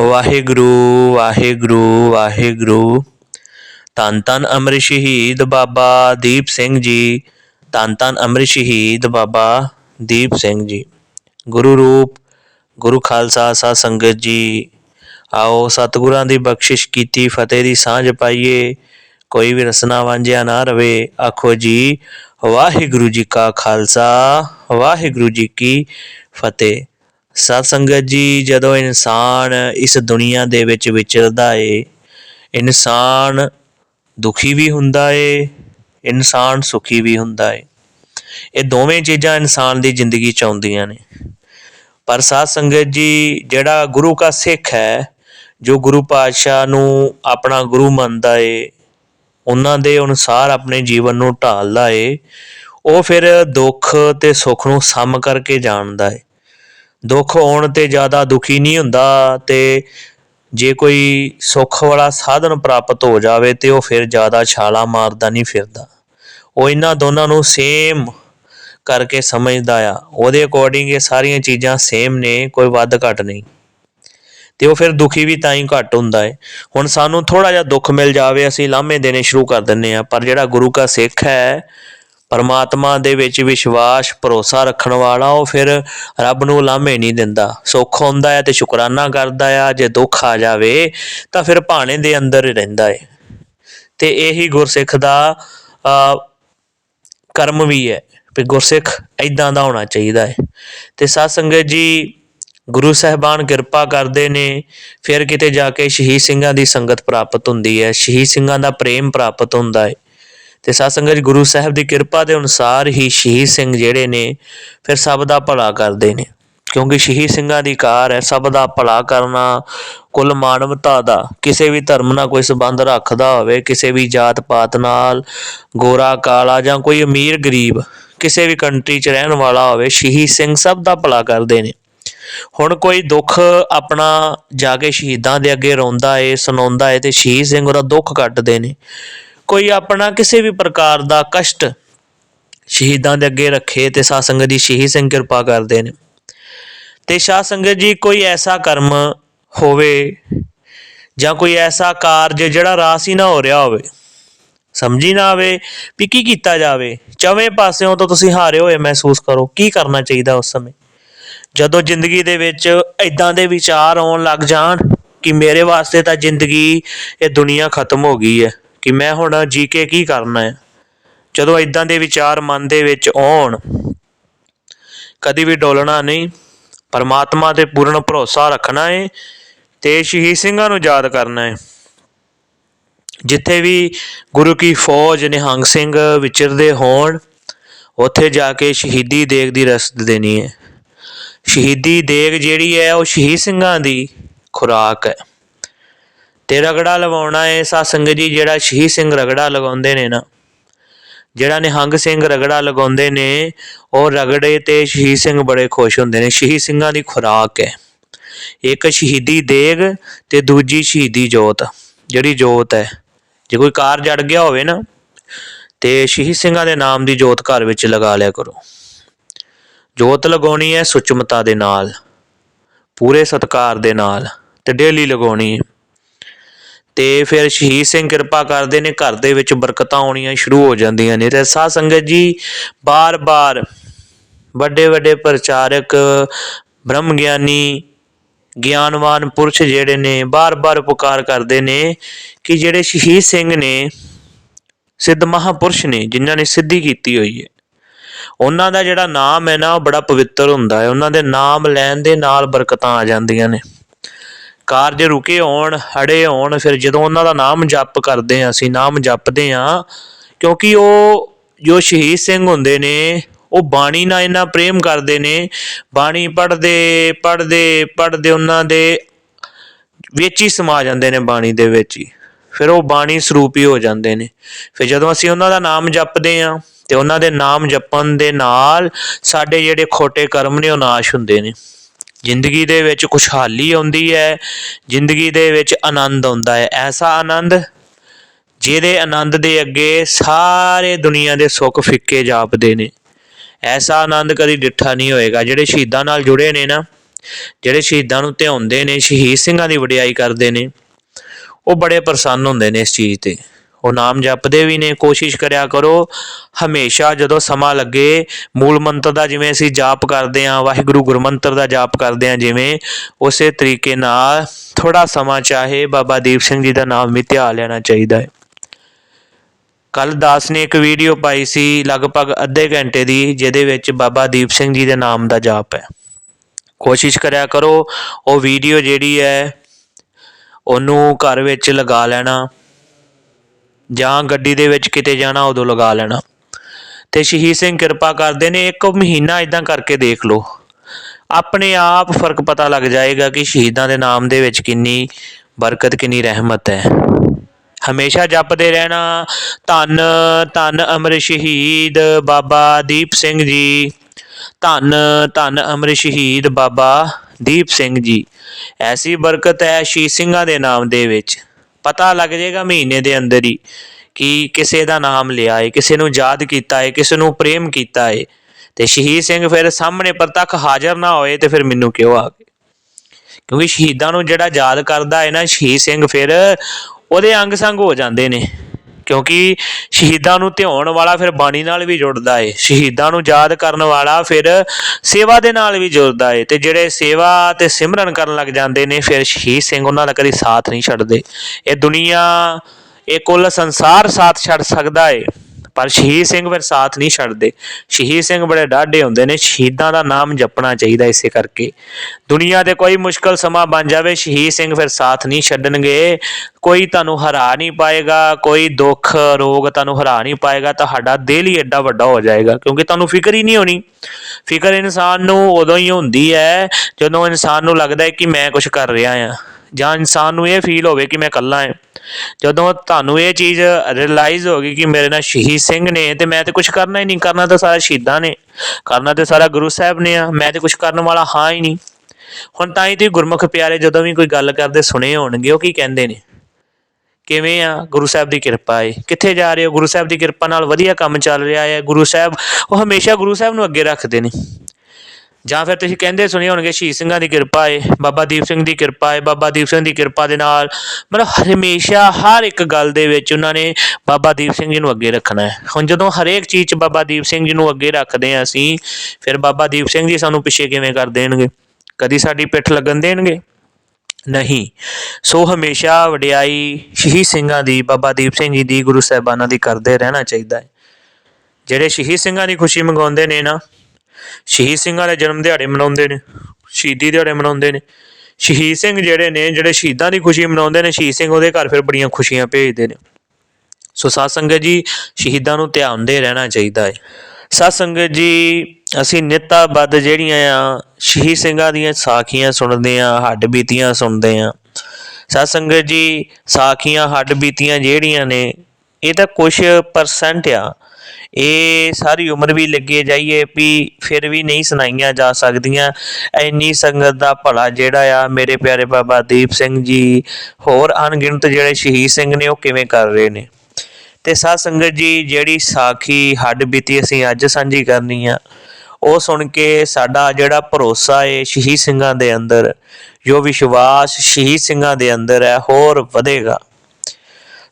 ਵਾਹਿਗੁਰੂ ਵਾਹਿਗੁਰੂ ਵਾਹਿਗੁਰੂ। ਧੰਨ ਧੰਨ ਅਮਰ ਸ਼ਹੀਦ ਬਾਬਾ ਦੀਪ ਸਿੰਘ ਜੀ। ਧੰਨ ਧੰਨ ਅਮਰ ਸ਼ਹੀਦ ਬਾਬਾ ਦੀਪ ਸਿੰਘ ਜੀ। ਗੁਰੂ ਰੂਪ, ਗੁਰੂ ਖਾਲਸਾ ਸਾ ਸੰਗਤ ਜੀ। ਆਓ ਸਤਿਗੁਰਾਂ ਦੀ ਬਖਸ਼ਿਸ਼ ਕੀਤੀ, ਫਤਿਹ ਦੀ ਸਾਂਝ ਪਾਈਏ। ਕੋਈ ਵੀ ਰਸਨਾ ਵਾਂਝਿਆ ਨਾ ਰਵੇ, ਆਖੋ ਜੀ, ਵਾਹਿਗੁਰੂ ਜੀ ਕਾ ਖਾਲਸਾ, ਵਾਹਿਗੁਰੂ ਜੀ ਕੀ ਫਤਿਹ। ਸਤ ਸੰਗਤ ਜੀ, ਜਦੋਂ ਇਨਸਾਨ ਇਸ ਦੁਨੀਆ ਦੇ ਵਿੱਚ ਵਿਚਰਦਾ ਏ, ਇਨਸਾਨ ਦੁਖੀ ਵੀ ਹੁੰਦਾ ਏ, ਇਨਸਾਨ ਸੁਖੀ ਵੀ ਹੁੰਦਾ ਏ। ਇਹ ਦੋਵੇਂ ਚੀਜ਼ਾਂ ਇਨਸਾਨ ਦੀ ਜ਼ਿੰਦਗੀ ਚ ਆਉਂਦੀਆਂ ਨੇ। ਪਰ ਸਾਧ ਸੰਗਤ ਜੀ, ਜਿਹੜਾ ਗੁਰੂ ਕਾ ਸਿੱਖ ਹੈ, ਜੋ ਗੁਰੂ ਪਾਤਸ਼ਾਹ ਨੂੰ ਆਪਣਾ ਗੁਰੂ ਮੰਨਦਾ ਏ, ਉਹਨਾਂ ਦੇ ਅਨੁਸਾਰ ਆਪਣੇ ਜੀਵਨ ਨੂੰ ਢਾਲਦਾ ਏ, ਉਹ ਫਿਰ ਦੁੱਖ ਤੇ ਸੁੱਖ ਨੂੰ ਸਮ ਕਰਕੇ ਜਾਣਦਾ ਏ। ਦੁੱਖ ਆਉਣ ਤੇ ਜ਼ਿਆਦਾ ਦੁਖੀ ਨਹੀਂ ਹੁੰਦਾ ਤੇ ਜੇ ਕੋਈ ਸੁੱਖ ਵਾਲਾ ਸਾਧਨ ਪ੍ਰਾਪਤ ਹੋ ਜਾਵੇ ਤੇ ਉਹ ਫਿਰ ਜ਼ਿਆਦਾ ਛਾਲਾ ਮਾਰਦਾ ਨਹੀਂ ਫਿਰਦਾ। ਉਹ ਇਹਨਾਂ ਦੋਨਾਂ ਨੂੰ ਸੇਮ ਕਰਕੇ ਸਮਝਦਾ ਆ। ਉਹਦੇ ਅਕੋਰਡਿੰਗ ਇਹ ਸਾਰੀਆਂ ਚੀਜ਼ਾਂ ਸੇਮ ਨੇ, ਕੋਈ ਵੱਧ ਘੱਟ ਨਹੀਂ। ਤੇ ਉਹ ਫਿਰ ਦੁਖੀ ਵੀ ਤਾਂ ਹੀ ਘੱਟ ਹੁੰਦਾ ਹੈ ਹੁਣ ਸਾਨੂੰ ਥੋੜਾ ਜਿਹਾ ਦੁੱਖ ਮਿਲ ਜਾਵੇ, ਅਸੀਂ ਲਾਹਮੇ ਦੇਣੇ ਸ਼ੁਰੂ ਕਰ ਦਿੰਨੇ ਆ ਪਰ ਜਿਹੜਾ ਗੁਰੂ ਕਾ ਸਿੱਖ ਹੈ ਪਰਮਾਤਮਾ ਦੇ ਵਿੱਚ ਵਿਸ਼ਵਾਸ, ਭਰੋਸਾ ਰੱਖਣ ਵਾਲਾ ਉਹ ਫਿਰ ਰੱਬ ਨੂੰ ਲਾਮੇ ਨਹੀਂ ਦਿੰਦਾ। ਸੁੱਖ ਹੁੰਦਾ ਹੈ ਤੇ ਸ਼ੁਕਰਾਨਾ ਕਰਦਾ ਆ, ਜੇ ਦੁੱਖ ਆ ਜਾਵੇ ਤਾਂ ਫਿਰ ਭਾਣੇ ਦੇ ਅੰਦਰ ਹੀ ਰਹਿੰਦਾ ਹੈ ਤੇ ਇਹੀ ਗੁਰਸਿੱਖ ਦਾ ਕਰਮ ਵੀ ਹੈ ਵੀ ਗੁਰਸਿੱਖ ਇਦਾਂ ਦਾ ਹੋਣਾ ਚਾਹੀਦਾ ਹੈ ਤੇ ਸਾਧ ਸੰਗਤ ਜੀ, ਗੁਰੂ ਸਾਹਿਬਾਨ ਕਿਰਪਾ ਕਰਦੇ ਨੇ, ਫਿਰ ਕਿਤੇ ਜਾ ਕੇ ਸ਼ਹੀਦ ਸਿੰਘਾਂ ਦੀ ਸੰਗਤ ਪ੍ਰਾਪਤ ਹੁੰਦੀ ਹੈ, ਸ਼ਹੀਦ ਸਿੰਘਾਂ ਦਾ ਪ੍ਰੇਮ ਪ੍ਰਾਪਤ ਹੁੰਦਾ ਹੈ ਤੇ ਸਾਧ ਸੰਗਤ ਜੀ, ਗੁਰੂ ਸਾਹਿਬ ਦੀ ਕਿਰਪਾ ਦੇ ਅਨੁਸਾਰ ਹੀ ਸ਼ਹੀਦ ਸਿੰਘ ਜਿਹੜੇ ਨੇ, ਫਿਰ ਸਭ ਦਾ ਭਲਾ ਕਰਦੇ ਨੇ। ਕਿਉਂਕਿ ਸ਼ਹੀਦ ਸਿੰਘਾਂ ਦੀ ਕਾਰ ਹੈ, ਸਭ ਦਾ ਭਲਾ ਕਰਨਾ ਕੁੱਲ ਮਾਨਵਤਾ ਦਾ। ਕਿਸੇ ਵੀ ਧਰਮ ਨਾਲ ਕੋਈ ਸੰਬੰਧ ਰੱਖਦਾ ਹੋਵੇ, ਕਿਸੇ ਵੀ ਜਾਤ ਪਾਤ ਨਾਲ, ਗੋਰਾ, ਕਾਲਾ ਜਾਂ ਕੋਈ ਅਮੀਰ, ਗਰੀਬ, ਕਿਸੇ ਵੀ ਕੰਟਰੀ 'ਚ ਰਹਿਣ ਵਾਲਾ ਹੋਵੇ, ਸ਼ਹੀਦ ਸਿੰਘ ਸਭ ਦਾ ਭਲਾ ਕਰਦੇ ਨੇ। ਹੁਣ ਕੋਈ ਦੁੱਖ ਆਪਣਾ ਜਾ ਕੇ ਸ਼ਹੀਦਾਂ ਦੇ ਅੱਗੇ ਰੋਂਦਾ ਏ, ਸੁਣਾਉਂਦਾ ਏ ਤੇ ਸ਼ਹੀਦ ਸਿੰਘ ਉਹਦਾ ਦੁੱਖ ਕੱਟਦੇ ਨੇ। ਕੋਈ ਆਪਣਾ ਕਿਸੇ ਵੀ ਪ੍ਰਕਾਰ ਦਾ ਕਸ਼ਟ ਸ਼ਹੀਦਾਂ ਦੇ ਅੱਗੇ ਰੱਖੇ ਤੇ ਸਾਧ ਸੰਗਤ ਦੀ ਸ਼ਹੀਦ ਸਿੰਘ ਕਿਰਪਾ ਕਰਦੇ ਨੇ। ਤੇ ਸਾਧ ਸੰਗਤ ਜੀ ਕੋਈ ਐਸਾ ਕਰਮ ਹੋਵੇ ਜਾਂ ਕੋਈ ਐਸਾ ਕਾਰਜ ਜਿਹੜਾ ਰਾਸ ਹੀ ਨਾ ਹੋ ਰਿਹਾ ਹੋਵੇ, ਸਮਝੀ ਨਾ ਆਵੇ ਵੀ ਕੀ ਕੀਤਾ ਜਾਵੇ, ਚਵੇਂ ਪਾਸਿਓਂ ਤੋਂ ਤੁਸੀਂ ਹਾਰੇ ਹੋਏ ਮਹਿਸੂਸ ਕਰੋ ਕੀ ਕਰਨਾ ਚਾਹੀਦਾ ਉਸ ਸਮੇਂ। ਜਦੋਂ ਜ਼ਿੰਦਗੀ ਦੇ ਵਿੱਚ ਇਦਾਂ ਦੇ ਵਿਚਾਰ ਆਉਣ ਲੱਗ ਜਾਣ ਕਿ ਮੇਰੇ ਵਾਸਤੇ ਤਾਂ ਜ਼ਿੰਦਗੀ ਇਹ ਦੁਨੀਆ ਖਤਮ ਹੋ ਗਈ ਹੈ ਕਿ ਮੈਂ ਹੁਣ ਜੀ ਕੇ ਕੀ ਕਰਨਾ ਹੈ? ਜਦੋਂ ਇਦਾਂ ਦੇ ਵਿਚਾਰ ਮਨ ਦੇ ਵਿੱਚ ਆਉਣ, ਕਦੀ ਵੀ ਡੋਲਣਾ ਨਹੀਂ, ਪਰਮਾਤਮਾ ਤੇ ਪੂਰਨ ਭਰੋਸਾ ਰੱਖਣਾ ਹੈ ਤੇ ਸ਼ਹੀਦ ਸਿੰਘਾਂ ਨੂੰ ਯਾਦ ਕਰਨਾ ਹੈ ਜਿੱਥੇ ਵੀ ਗੁਰੂ ਕੀ ਫੌਜ ਨਿਹੰਗ ਸਿੰਘ ਵਿਚਰਦੇ ਹੋਣ, ਉੱਥੇ ਜਾ ਕੇ ਸ਼ਹੀਦੀ ਦੇਗ ਦੀ ਰਸਦ ਦੇਣੀ ਹੈ ਸ਼ਹੀਦੀ ਦੇਗ ਜਿਹੜੀ ਹੈ ਉਹ ਸ਼ਹੀਦ ਸਿੰਘਾਂ ਦੀ ਖੁਰਾਕ ਹੈ। ਤੇ ਰਗੜਾ ਲਵਾਉਣਾ ਹੈ ਸਾ ਸੰਗਤ ਜੀ, ਜਿਹੜਾ ਸ਼ਹੀਦ ਸਿੰਘ ਰਗੜਾ ਲਗਾਉਂਦੇ ਨੇ ਨਾ, ਜਿਹੜਾ ਨਿਹੰਗ ਸਿੰਘ ਰਗੜਾ ਲਗਾਉਂਦੇ ਨੇ, ਉਹ ਰਗੜੇ ਤੇ ਸ਼ਹੀਦ ਸਿੰਘ ਬੜੇ ਖੁਸ਼ ਹੁੰਦੇ ਨੇ। ਸ਼ਹੀਦ ਸਿੰਘਾਂ ਦੀ ਖੁਰਾਕ ਹੈ ਇੱਕ ਸ਼ਹੀਦੀ ਦੇਗ ਤੇ ਦੂਜੀ ਸ਼ਹੀਦੀ ਜੋਤ। ਜਿਹੜੀ ਜੋਤ ਹੈ ਜੇ ਕੋਈ ਕਾਰ ਜੜ ਗਿਆ ਹੋਵੇ ਨਾ, ਤੇ ਸ਼ਹੀਦ ਸਿੰਘਾਂ ਦੇ ਨਾਮ ਦੀ ਜੋਤ ਘਰ ਵਿੱਚ ਲਗਾ ਲਿਆ ਕਰੋ। ਜੋਤ ਲਗਾਉਣੀ ਹੈ ਸੁਚਮਤਾ ਦੇ ਨਾਲ, ਪੂਰੇ ਸਤਕਾਰ ਦੇ ਨਾਲ, ਤੇ ਡੇਲੀ ਲਗਾਉਣੀ ਹੈ ਤੇ ਫਿਰ ਸ਼ਹੀਦ ਸਿੰਘ ਕਿਰਪਾ ਕਰਦੇ ਨੇ, ਘਰ ਦੇ ਵਿੱਚ ਬਰਕਤਾਂ ਆਉਣੀਆਂ ਸ਼ੁਰੂ ਹੋ ਜਾਂਦੀਆਂ ਨੇ। ਤੇ ਸਾਧ ਸੰਗਤ ਜੀ, ਬਾਰ-ਬਾਰ ਵੱਡੇ ਵੱਡੇ ਪ੍ਰਚਾਰਕ ਬ੍ਰਹਮ ਗਿਆਨੀ ਗਿਆਨਵਾਨ ਪੁਰਸ਼ ਜਿਹੜੇ ਨੇ, ਬਾਰ-ਬਾਰ ਪੁਕਾਰ ਕਰਦੇ ਨੇ ਕਿ ਜਿਹੜੇ ਸ਼ਹੀਦ ਸਿੰਘ ਨੇ, ਸਿੱਧ ਮਹਾਪੁਰਸ਼ ਨੇ, ਜਿਨ੍ਹਾਂ ਨੇ ਸਿੱਧੀ ਕੀਤੀ ਹੋਈ ਹੈ। ਉਹਨਾਂ ਦਾ ਜਿਹੜਾ ਨਾਮ ਹੈ ਨਾ, ਉਹ ਬੜਾ ਪਵਿੱਤਰ ਹੁੰਦਾ ਹੈ। ਉਹਨਾਂ ਦੇ ਨਾਮ ਲੈਣ ਦੇ ਨਾਲ ਬਰਕਤਾਂ ਆ ਜਾਂਦੀਆਂ ਨੇ। ਕਾਰਜ ਰੁਕੇ ਹੋਣ ਹੜੇ ਹੋਣ, ਫਿਰ ਜਦੋਂ ਉਹਨਾਂ ਦਾ ਨਾਮ ਜਪ ਕਰਦੇ ਆ ਅਸੀਂ ਨਾਮ ਜਪਦੇ ਆ ਕਿਉਂਕਿ ਉਹ ਜੋ ਸ਼ਹੀਦ ਸਿੰਘ ਹੁੰਦੇ ਨੇ, ਉਹ ਬਾਣੀ ਨਾਲ ਇੰਨਾ ਪ੍ਰੇਮ ਕਰਦੇ ਨੇ, ਬਾਣੀ ਪੜ੍ਹਦੇ ਪੜ੍ਹਦੇ ਪੜ੍ਹਦੇ ਉਹਨਾਂ ਦੇ ਵਿੱਚ ਹੀ ਸਮਾ ਜਾਂਦੇ ਨੇ ਬਾਣੀ ਦੇ ਵਿੱਚ ਹੀ। ਫਿਰ ਉਹ ਬਾਣੀ ਸਰੂਪ ਹੀ ਹੋ ਜਾਂਦੇ ਨੇ। ਫਿਰ ਜਦੋਂ ਅਸੀਂ ਉਹਨਾਂ ਦਾ ਨਾਮ ਜਪਦੇ ਆ ਤੇ ਉਹਨਾਂ ਦੇ ਨਾਮ ਜਪਣ ਦੇ ਨਾਲ ਸਾਡੇ ਜਿਹੜੇ ਖੋਟੇ ਕਰਮ ਨੇ, ਉਹ ਨਾਸ਼ ਹੁੰਦੇ ਨੇ। ਜ਼ਿੰਦਗੀ ਦੇ ਵਿੱਚ ਖੁਸ਼ਹਾਲੀ ਆਉਂਦੀ ਹੈ, ਜ਼ਿੰਦਗੀ ਦੇ ਵਿੱਚ ਆਨੰਦ ਆਉਂਦਾ ਹੈ। ਐਸਾ ਆਨੰਦ ਜਿਹਦੇ ਆਨੰਦ ਦੇ ਅੱਗੇ ਸਾਰੇ ਦੁਨੀਆ ਦੇ ਸੁੱਖ ਫਿੱਕੇ ਜਾਪਦੇ ਨੇ। ਐਸਾ ਆਨੰਦ ਕਦੀ ਡਿੱਠਾ ਨਹੀਂ ਹੋਏਗਾ। ਜਿਹੜੇ ਸ਼ਹੀਦਾਂ ਨਾਲ ਜੁੜੇ ਨੇ ਨਾ, ਜਿਹੜੇ ਸ਼ਹੀਦਾਂ ਨੂੰ ਧਿਆਉਂਦੇ ਨੇ, ਸ਼ਹੀਦ ਸਿੰਘਾਂ ਦੀ ਵਡਿਆਈ ਕਰਦੇ ਨੇ, ਉਹ ਬੜੇ ਪ੍ਰਸੰਨ ਹੁੰਦੇ ਨੇ ਇਸ ਚੀਜ਼ ਤੇ। ਉਹ ਨਾਮ ਜਪਦੇ ਵੀ ਨੇ, ਕੋਸ਼ਿਸ਼ ਕਰਿਆ ਕਰੋ। ਹਮੇਸ਼ਾ ਜਦੋਂ ਸਮਾਂ ਲੱਗੇ, ਮੂਲ ਮੰਤਰ ਦਾ ਜਿਵੇਂ ਅਸੀਂ ਜਾਪ ਕਰਦੇ ਹਾਂ, ਵਾਹਿਗੁਰੂ ਗੁਰਮੰਤਰ ਦਾ ਜਾਪ ਕਰਦੇ ਹਾਂ ਜਿਵੇਂ, ਉਸੇ ਤਰੀਕੇ ਨਾਲ ਥੋੜਾ ਸਮਾਂ ਚਾਹੇ ਬਾਬਾ ਦੀਪ ਸਿੰਘ ਜੀ ਦਾ ਨਾਮ ਵੀ ਧਿਆ ਲੈਣਾ ਚਾਹੀਦਾ ਹੈ। ਕੱਲ ਦਾਸ ਨੇ ਇੱਕ ਵੀਡੀਓ ਪਾਈ ਸੀ, ਲਗਭਗ ਅੱਧੇ ਘੰਟੇ ਦੀ, ਜਿਹਦੇ ਵਿੱਚ ਬਾਬਾ ਦੀਪ ਸਿੰਘ ਜੀ ਦੇ ਨਾਮ ਦਾ ਜਾਪ ਹੈ। ਕੋਸ਼ਿਸ਼ ਕਰਿਆ ਕਰੋ, ਉਹ ਵੀਡੀਓ ਜਿਹੜੀ ਹੈ, ਉਹਨੂੰ ਘਰ ਵਿੱਚ ਲਗਾ ਲੈਣਾ। ਜਾਂ ਗੱਡੀ ਦੇ ਵਿੱਚ ਕਿਤੇ ਜਾਣਾ, ਉਦੋਂ ਲਗਾ ਲੈਣਾ। ਤੇ ਸ਼ਹੀਦ ਸਿੰਘ ਕਿਰਪਾ ਕਰਦੇ ਨੇ, ਇੱਕ ਮਹੀਨਾ ਇਦਾਂ ਕਰਕੇ ਦੇਖ ਲਓ। ਆਪਣੇ ਆਪ ਫ਼ਰਕ ਪਤਾ ਲੱਗ ਜਾਏਗਾ ਕਿ ਸ਼ਹੀਦਾਂ ਦੇ ਨਾਮ ਦੇ ਵਿੱਚ ਕਿੰਨੀ ਬਰਕਤ, ਕਿੰਨੀ ਰਹਿਮਤ ਹੈ। ਹਮੇਸ਼ਾ ਜਪਦੇ ਰਹਿਣਾ, ਧੰਨ ਧੰਨ ਅਮਰ ਸ਼ਹੀਦ ਬਾਬਾ ਦੀਪ ਸਿੰਘ ਜੀ। ਧੰਨ ਧੰਨ ਅਮਰ ਸ਼ਹੀਦ ਬਾਬਾ ਦੀਪ ਸਿੰਘ ਜੀ। ਐਸੀ ਬਰਕਤ ਹੈ ਸ਼ਹੀਦ ਸਿੰਘਾਂ ਦੇ ਨਾਮ ਦੇ ਵਿੱਚ। ਪਤਾ ਲੱਗ ਜਾਏਗਾ ਮਹੀਨੇ ਦੇ ਅੰਦਰ ਹੀ ਕਿ ਕਿਸੇ ਦਾ ਨਾਮ ਲਿਆ ਹੈ ਕਿਸੇ ਨੂੰ ਯਾਦ ਕੀਤਾ ਹੈ ਕਿਸੇ ਨੂੰ ਪ੍ਰੇਮ ਕੀਤਾ ਹੈ ਤੇ ਸ਼ਹੀਦ ਸਿੰਘ ਫਿਰ ਸਾਹਮਣੇ ਪ੍ਰਤੱਖ ਹਾਜ਼ਰ ਨਾ ਹੋਏ ਤੇ ਫਿਰ ਮੈਨੂੰ ਕਿਉਂ ਆ ਗਏ? ਕਿਉਂਕਿ ਸ਼ਹੀਦਾਂ ਨੂੰ ਜਿਹੜਾ ਯਾਦ ਕਰਦਾ ਹੈ ਨਾ, ਸ਼ਹੀਦ ਸਿੰਘ ਫਿਰ ਉਹਦੇ ਅੰਗ ਸੰਗ ਹੋ ਜਾਂਦੇ ਨੇ। ਕਿਉਂਕਿ ਸ਼ਹੀਦਾਂ ਨੂੰ ਧਿਆਉਣ ਵਾਲਾ ਫਿਰ ਬਾਣੀ ਨਾਲ ਵੀ ਜੁੜਦਾ ਏ। ਸ਼ਹੀਦਾਂ ਨੂੰ ਯਾਦ ਕਰਨ ਵਾਲਾ ਫਿਰ ਸੇਵਾ ਦੇ ਨਾਲ ਵੀ ਜੁੜਦਾ ਏ। ਤੇ ਜਿਹੜੇ ਸੇਵਾ ਤੇ ਸਿਮਰਨ ਕਰਨ ਲੱਗ ਜਾਂਦੇ ਨੇ, ਫਿਰ ਸ਼ਹੀਦ ਸਿੰਘ ਉਹਨਾਂ ਦਾ ਕਦੀ ਸਾਥ ਨਹੀਂ ਛੱਡਦੇ। ਇਹ ਦੁਨੀਆ, ਇਹ ਕੁੱਲ ਸੰਸਾਰ ਸਾਥ ਛੱਡ ਸਕਦਾ ਏ। ਪਰ ਸ਼ਹੀਦ ਸਿੰਘ ਫਿਰ ਸਾਥ ਨਹੀਂ ਛੱਡਦੇ। ਸ਼ਹੀਦ ਸਿੰਘ ਬੜੇ ਡਾਢੇ ਹੁੰਦੇ ਨੇ, ਸ਼ਹੀਦਾਂ ਦਾ ਨਾਮ ਜਪਣਾ ਚਾਹੀਦਾ ਇਸੇ ਕਰਕੇ। ਦੁਨੀਆ ਦੇ ਕੋਈ ਮੁਸ਼ਕਲ ਸਮਾਂ ਬਣ ਜਾਵੇ, ਸ਼ਹੀਦ ਸਿੰਘ ਫਿਰ ਸਾਥ ਨਹੀਂ ਛੱਡਣਗੇ। ਕੋਈ ਤੁਹਾਨੂੰ ਹਰਾ ਨਹੀਂ ਪਾਏਗਾ, ਕੋਈ ਦੁੱਖ, ਰੋਗ ਤੁਹਾਨੂੰ ਹਰਾ ਨਹੀਂ ਪਾਏਗਾ, ਤੁਹਾਡਾ ਦਿਲ ਹੀ ਐਡਾ ਵੱਡਾ ਹੋ ਜਾਏਗਾ, ਕਿਉਂਕਿ ਤੁਹਾਨੂੰ ਫਿਕਰ ਹੀ ਨਹੀਂ ਹੋਣੀ। ਫਿਕਰ ਇਨਸਾਨ ਨੂੰ ਉਦੋਂ ਹੀ ਹੁੰਦੀ ਹੈ, ਜਦੋਂ ਇਨਸਾਨ ਨੂੰ ਲੱਗਦਾ ਹੈ ਕਿ ਮੈਂ ਕੁਝ ਕਰ ਰਿਹਾ ਹਾਂ, ਜਾਂ ਇਨਸਾਨ ਨੂੰ ਇਹ ਫੀਲ ਹੋਵੇ ਕਿ ਮੈਂ ਇਕੱਲਾ ਹਾਂ। ਜਦੋਂ ਤੁਹਾਨੂੰ ਇਹ ਚੀਜ਼ ਰਿਅਲਾਈਜ਼ ਹੋ ਗਈ ਕਿ ਮੇਰੇ ਨਾਲ ਸ਼ਹੀਦ ਸਿੰਘ ਨੇ ਤੇ ਮੈਂ ਤੇ ਕੁਝ ਕਰਨਾ ਹੀ ਨਹੀਂ, ਕਰਨਾ ਤਾਂ ਸਾਰਾ ਸ਼ਹੀਦਾਂ ਨੇ, ਕਰਨਾ ਤੇ ਸਾਰਾ ਗੁਰੂ ਸਾਹਿਬ ਨੇ ਆ, ਮੈਂ ਤੇ ਕੁਝ ਕਰਨ ਵਾਲਾ ਹਾਂ ਹੀ ਨਹੀਂ। ਹੁਣ ਤਾਂ ਹੀ ਤੇ ਗੁਰਮੁਖ ਪਿਆਰੇ ਜਦੋਂ ਵੀ ਕੋਈ ਗੱਲ ਕਰਦੇ ਸੁਣੇ ਹੋਣਗੇ, ਉਹ ਕੀ ਕਹਿੰਦੇ ਨੇ? ਕਿਵੇਂ ਆ? ਗੁਰੂ ਸਾਹਿਬ ਦੀ ਕਿਰਪਾ ਏ। ਕਿੱਥੇ ਜਾ ਰਹੇ ਹੋ? ਗੁਰੂ ਸਾਹਿਬ ਦੀ ਕਿਰਪਾ ਨਾਲ ਵਧੀਆ ਕੰਮ ਚੱਲ ਰਿਹਾ ਹੈ ਗੁਰੂ ਸਾਹਿਬ, ਉਹ ਹਮੇਸ਼ਾ ਗੁਰੂ ਸਾਹਿਬ ਨੂੰ ਅੱਗੇ ਰੱਖਦੇ ਨੇ। ਜਾਂ ਫਿਰ ਤੁਸੀਂ ਕਹਿੰਦੇ ਸੁਣੇ ਹੋਣਗੇ ਸ਼ਹੀਦ ਸਿੰਘਾਂ ਦੀ ਕਿਰਪਾ ਏ, ਬਾਬਾ ਦੀਪ ਸਿੰਘ ਦੀ ਕਿਰਪਾ ਏ, ਬਾਬਾ ਦੀਪ ਸਿੰਘ ਦੀ ਕਿਰਪਾ ਦੇ ਨਾਲ ਮਤਲਬ ਹਮੇਸ਼ਾ ਹਰ ਇੱਕ ਗੱਲ ਦੇ ਵਿੱਚ ਉਹਨਾਂ ਨੇ ਬਾਬਾ ਦੀਪ ਸਿੰਘ ਜੀ ਨੂੰ ਅੱਗੇ ਰੱਖਣਾ ਹੈ। ਹੁਣ ਜਦੋਂ ਹਰੇਕ ਚੀਜ਼ 'ਚ ਬਾਬਾ ਦੀਪ ਸਿੰਘ ਜੀ ਨੂੰ ਅੱਗੇ ਰੱਖਦੇ ਆ ਅਸੀਂ, ਫਿਰ ਬਾਬਾ ਦੀਪ ਸਿੰਘ ਜੀ ਸਾਨੂੰ ਪਿੱਛੇ ਕਿਵੇਂ ਕਰ ਦੇਣਗੇ? ਕਦੀ ਸਾਡੀ ਪਿੱਠ ਲੱਗਣ ਦੇਣਗੇ? ਨਹੀਂ। ਸੋ ਹਮੇਸ਼ਾ ਵਡਿਆਈ ਸ਼ਹੀਦ ਸਿੰਘਾਂ ਦੀ, ਬਾਬਾ ਦੀਪ ਸਿੰਘ ਜੀ ਦੀ, ਗੁਰੂ ਸਾਹਿਬਾਨਾਂ ਦੀ ਕਰਦੇ ਰਹਿਣਾ ਚਾਹੀਦਾ ਹੈ। ਜਿਹੜੇ ਸ਼ਹੀਦ ਸਿੰਘਾਂ ਦੀ ਖੁਸ਼ੀ ਮੰਗਾਉਂਦੇ ਨੇ ਨਾ ਸ਼ਹੀਦ ਸਿੰਘਾਂ ਦੇ ਜਨਮ ਦਿਹਾੜੇ ਮਨਾਉਂਦੇ ਨੇ, ਸ਼ਹੀਦੀ ਦਿਹਾੜੇ ਮਨਾਉਂਦੇ ਨੇ। ਸ਼ਹੀਦ ਸਿੰਘ ਜਿਹੜੇ ਨੇ, ਜਿਹੜੇ ਸ਼ਹੀਦਾਂ ਦੀ ਖੁਸ਼ੀ ਮਨਾਉਂਦੇ ਨੇ, ਸ਼ਹੀਦ ਸਿੰਘ ਉਹਦੇ ਘਰ ਫਿਰ ਬੜੀਆਂ ਖੁਸ਼ੀਆਂ ਭੇਜਦੇ ਨੇ। ਸੋ ਸਾਧ ਸੰਗਤ ਜੀ, ਸ਼ਹੀਦਾਂ ਨੂੰ ਧਿਆਨ ਦੇ ਰਹਿਣਾ ਚਾਹੀਦਾ ਹੈ। ਸਾਧ ਸੰਗਤ ਜੀ, ਅਸੀਂ ਨਿਤਾਬੱਧ ਜਿਹੜੀਆਂ ਆ, ਸ਼ਹੀਦ ਸਿੰਘਾਂ ਦੀਆਂ ਸਾਖੀਆਂ ਸੁਣਦੇ ਆ ਹੱਡ ਬੀਤੀਆਂ ਸੁਣਦੇ ਆ ਸਾਧ ਸੰਗਤ ਜੀ, ਸਾਖੀਆਂ, ਹੱਡ ਬੀਤੀਆਂ ਜਿਹੜੀਆਂ ਨੇ, ਇਹ ਤਾਂ ਕੁਝ ਪਰਸੈਂਟ ਆ। ਇਹ ਸਾਰੀ ਉਮਰ ਵੀ ਲੱਗੇ ਜਾਈਏ ਵੀ ਫਿਰ ਵੀ ਨਹੀਂ ਸੁਣਾਈਆਂ ਜਾ ਸਕਦੀਆਂ। ਇੰਨੀ ਸੰਗਤ ਦਾ ਭਲਾ ਜਿਹੜਾ ਆ, ਮੇਰੇ ਪਿਆਰੇ ਬਾਬਾ ਦੀਪ ਸਿੰਘ ਜੀ, ਹੋਰ ਅਣਗਿਣਤ ਜਿਹੜੇ ਸ਼ਹੀਦ ਸਿੰਘ ਨੇ, ਉਹ ਕਿਵੇਂ ਕਰ ਰਹੇ ਨੇ? ਤੇ ਸਾਧ ਸੰਗਤ ਜੀ, ਜਿਹੜੀ ਸਾਖੀ ਹੱਡ ਬੀਤੀ ਅਸੀਂ ਅੱਜ ਸਾਂਝੀ ਕਰਨੀ ਆ, ਉਹ ਸੁਣ ਕੇ ਸਾਡਾ ਜਿਹੜਾ ਭਰੋਸਾ ਏ ਸ਼ਹੀਦ ਸਿੰਘਾਂ ਦੇ ਅੰਦਰ, ਜੋ ਵਿਸ਼ਵਾਸ ਸ਼ਹੀਦ ਸਿੰਘਾਂ ਦੇ ਅੰਦਰ ਹੈ, ਹੋਰ ਵਧੇਗਾ।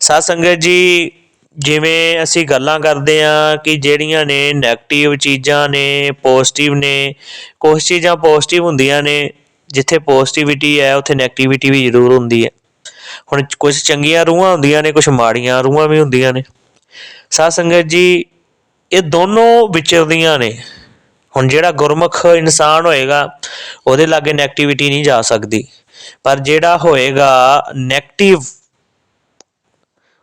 ਸਾਧ ਸੰਗਤ ਜੀ ਜਿਵੇਂ ਅਸੀਂ ਗੱਲਾਂ ਕਰਦੇ ਹਾਂ ਕਿ ਜਿਹੜੀਆਂ ਨੇ ਨੈਗੇਟਿਵ ਚੀਜ਼ਾਂ ਨੇ ਪੋਜ਼ਿਟਿਵ ਨੇ ਕੁਝ ਚੀਜ਼ਾਂ ਪੋਜ਼ਿਟਿਵ ਹੁੰਦੀਆਂ ਨੇ, ਜਿੱਥੇ ਪੋਜ਼ਿਟਿਵਿਟੀ ਹੈ, ਉੱਥੇ ਨੈਗੇਟਿਵਿਟੀ ਵੀ ਜ਼ਰੂਰ ਹੁੰਦੀ ਹੈ। ਹੁਣ ਕੁਝ ਚੰਗੀਆਂ ਰੂਹਾਂ ਹੁੰਦੀਆਂ ਨੇ ਕੁਝ ਮਾੜੀਆਂ ਰੂਹਾਂ ਵੀ ਹੁੰਦੀਆਂ ਨੇ। ਸਾਧ ਸੰਗਤ ਜੀ, ਇਹ ਦੋਨੋਂ ਵਿਚਰਦੀਆਂ ਨੇ। ਹੁਣ ਜਿਹੜਾ ਗੁਰਮੁਖ ਇਨਸਾਨ ਹੋਏਗਾ, ਉਹਦੇ ਲਾਗੇ ਨੈਗੇਟਿਵਿਟੀ ਨਹੀਂ ਜਾ ਸਕਦੀ। ਪਰ ਜਿਹੜਾ ਹੋਏਗਾ ਨੈਗੇਟਿਵ